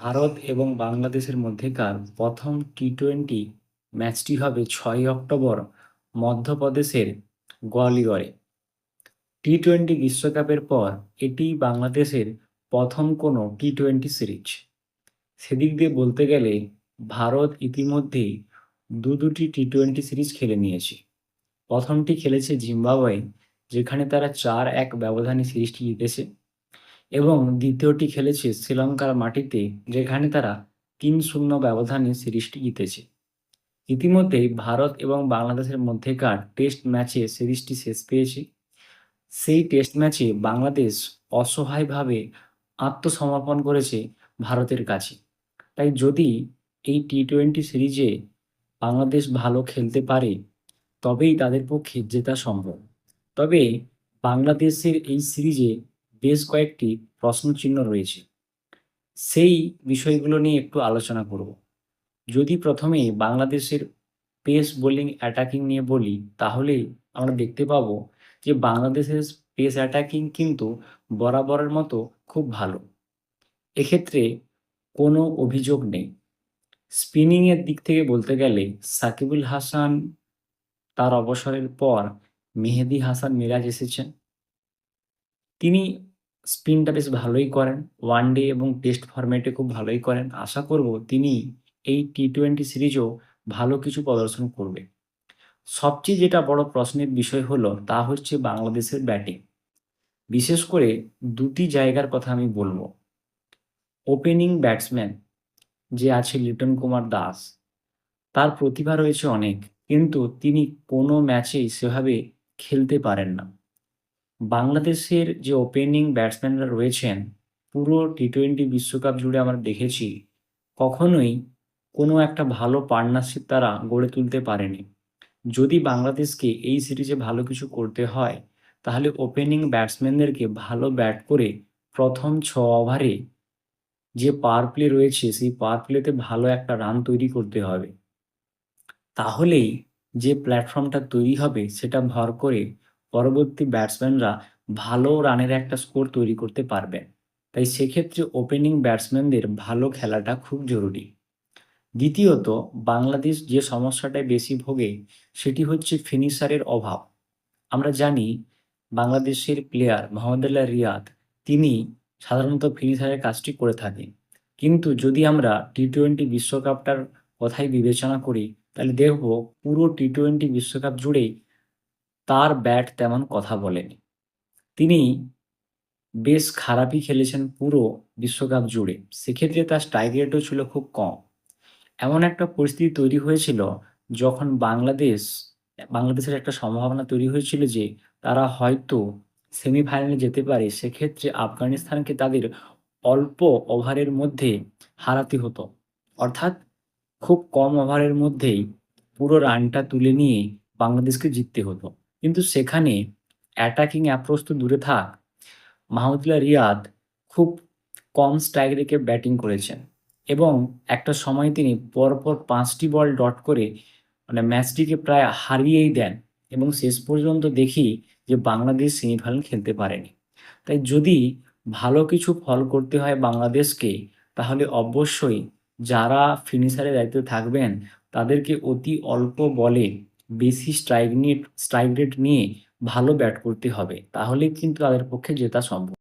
ভারত এবং বাংলাদেশের মধ্যেকার প্রথম টি টোয়েন্টি ম্যাচটি হবে ছয় অক্টোবর মধ্যপ্রদেশের গোয়ালিয়রে। টি টোয়েন্টি বিশ্বকাপের পর এটিই বাংলাদেশের প্রথম কোনো টি টোয়েন্টি সিরিজ। সেদিক দিয়ে বলতে গেলে ভারত ইতিমধ্যেই দু দুটি টি টোয়েন্টি সিরিজ খেলে নিয়েছে। প্রথমটি খেলেছে জিম্বাবুয়ে, যেখানে তারা চার এক ব্যবধানে সিরিজটি জিতেছে। এবং দ্বিতীয়টি খেলেছে শ্রীলঙ্কার মাটিতে, যেখানে তারা তিন শূন্য ব্যবধানে সিরিজটি জিতেছে। ইতিমধ্যেই ভারত এবং বাংলাদেশের মধ্যেকার টেস্ট ম্যাচে সিরিজটি শেষ পেয়েছে। সেই টেস্ট ম্যাচে বাংলাদেশ অসহায়ভাবে আত্মসমর্পণ করেছে ভারতের কাছে। তাই যদি এই টি টোয়েন্টি সিরিজে বাংলাদেশ ভালো খেলতে পারে, তবেই তাদের পক্ষে জেতা সম্ভব। তবে বাংলাদেশের এই সিরিজে বেশ কয়েকটি প্রশ্নচিহ্ন রয়েছে। সেই বিষয়গুলো নিয়ে একটু আলোচনা করব। যদি প্রথমে বাংলাদেশের পেস বোলিং অ্যাটাকিং নিয়ে বলি, তাহলে আমরা দেখতে পাবো যে বাংলাদেশের পেস অ্যাটাকিং কিন্তু বরাবরের মতো খুব ভালো। এক্ষেত্রে কোনো অভিযোগ নেই। স্পিনিংয়ের দিক থেকে বলতে গেলে সাকিবুল হাসান তার অবসরের পর মেহেদি হাসান মিরাজ এসেছেন। তিনি স্পিনটা বেশ ভালোই করেন, ওয়ান ডে এবং টেস্ট ফরম্যাটে খুব ভালোই করেন। আশা করব তিনি এই টি টোয়েন্টি সিরিজও ভালো কিছু প্রদর্শন করবে। সবচেয়ে যেটা বড় প্রশ্নের বিষয় হলো, তা হচ্ছে বাংলাদেশের ব্যাটিং। বিশেষ করে দুটি জায়গার কথা আমি বলব। ওপেনিং ব্যাটসম্যান, যে আছে লিটন কুমার দাস, তার প্রতিভা রয়েছে অনেক, কিন্তু তিনি কোনো ম্যাচেই সেভাবে খেলতে পারেন না। বাংলাদেশের যে ওপেনিং ব্যাটসম্যানরা রয়েছেন, পুরো টি টোয়েন্টি বিশ্বকাপ জুড়ে আমরা দেখেছি, কখনোই কোনো একটা ভালো পার্টনারশিপ তারা গড়ে তুলতে পারেনি। যদি বাংলাদেশকে এই সিরিজে ভালো কিছু করতে হয়, তাহলে ওপেনিং ব্যাটসম্যানদেরকে ভালো ব্যাট করে প্রথম ছ ওভারে যে পাওয়ার প্লে রয়েছে, সেই পাওয়ার প্লেতে ভালো একটা রান তৈরি করতে হবে। তাহলেই যে প্ল্যাটফর্মটা তৈরি হবে, সেটা ভর করে পরবর্তী ব্যাটসম্যানরা ভালো রানের একটা স্কোর তৈরি করতে পারবেন তাই সেক্ষেত্রে ওপেনিং ব্যাটসম্যানদের ভালো খেলাটা খুব জরুরি। দ্বিতীয়ত, বাংলাদেশ যে সমস্যাটায় বেশি ভোগে, সেটি হচ্ছে ফিনিশারের অভাব। আমরা জানি, বাংলাদেশের প্লেয়ার মোহাম্মদুল্লাহ রিয়াদ, তিনি সাধারণত ফিনিশারের কাজটি করে থাকেন। কিন্তু যদি আমরা টি টোয়েন্টি বিশ্বকাপটার কথাই বিবেচনা করি, তাহলে দেখব পুরো টি টোয়েন্টি বিশ্বকাপ জুড়েই তার ব্যাট তেমন কথা বলেনি। তিনি বেশ খারাপই খেলেছেন পুরো বিশ্বকাপ জুড়ে। সেক্ষেত্রে তার স্ট্রাইক রেটও ছিল খুব কম। এমন একটা পরিস্থিতি তৈরি হয়েছিল যখন বাংলাদেশ, বাংলাদেশের একটা সম্ভাবনা তৈরি হয়েছিল যে তারা হয়তো সেমিফাইনালে যেতে পারে। সেক্ষেত্রে আফগানিস্তানকে তাদের অল্প ওভারের মধ্যে হারাতে হতো। অর্থাৎ খুব কম ওভারের মধ্যেই পুরো রানটা তুলে নিয়ে বাংলাদেশকে জিততে হতো। কিন্তু সেখানে অ্যাটাকিং অ্যাপ্রোচ তো দূরে থাক। মাহমুদুল্লাহ রিয়াদ খুব কম স্ট্রাইক রেখে ব্যাটিং করেছেন এবং একটা সময় তিনি পরপর পাঁচটি বল ডট করে মানে ম্যাচটিকে প্রায় হারিয়েই দেন এবং শেষ পর্যন্ত দেখি যে বাংলাদেশ সেমিফাইনাল খেলতে পারেনি। তাই যদি ভালো কিছু ফল করতে হয় বাংলাদেশকে, তাহলে অবশ্যই যারা ফিনিশারের দায়িত্বে থাকবেন, তাদেরকে অতি অল্প বলে বেশি স্ট্রাইক নিয়ে স্ট্রাইক রেট নিয়ে ভালো ব্যাট করতে হবে। তাহলে কিন্তু তাদের পক্ষে জেতা সম্ভব।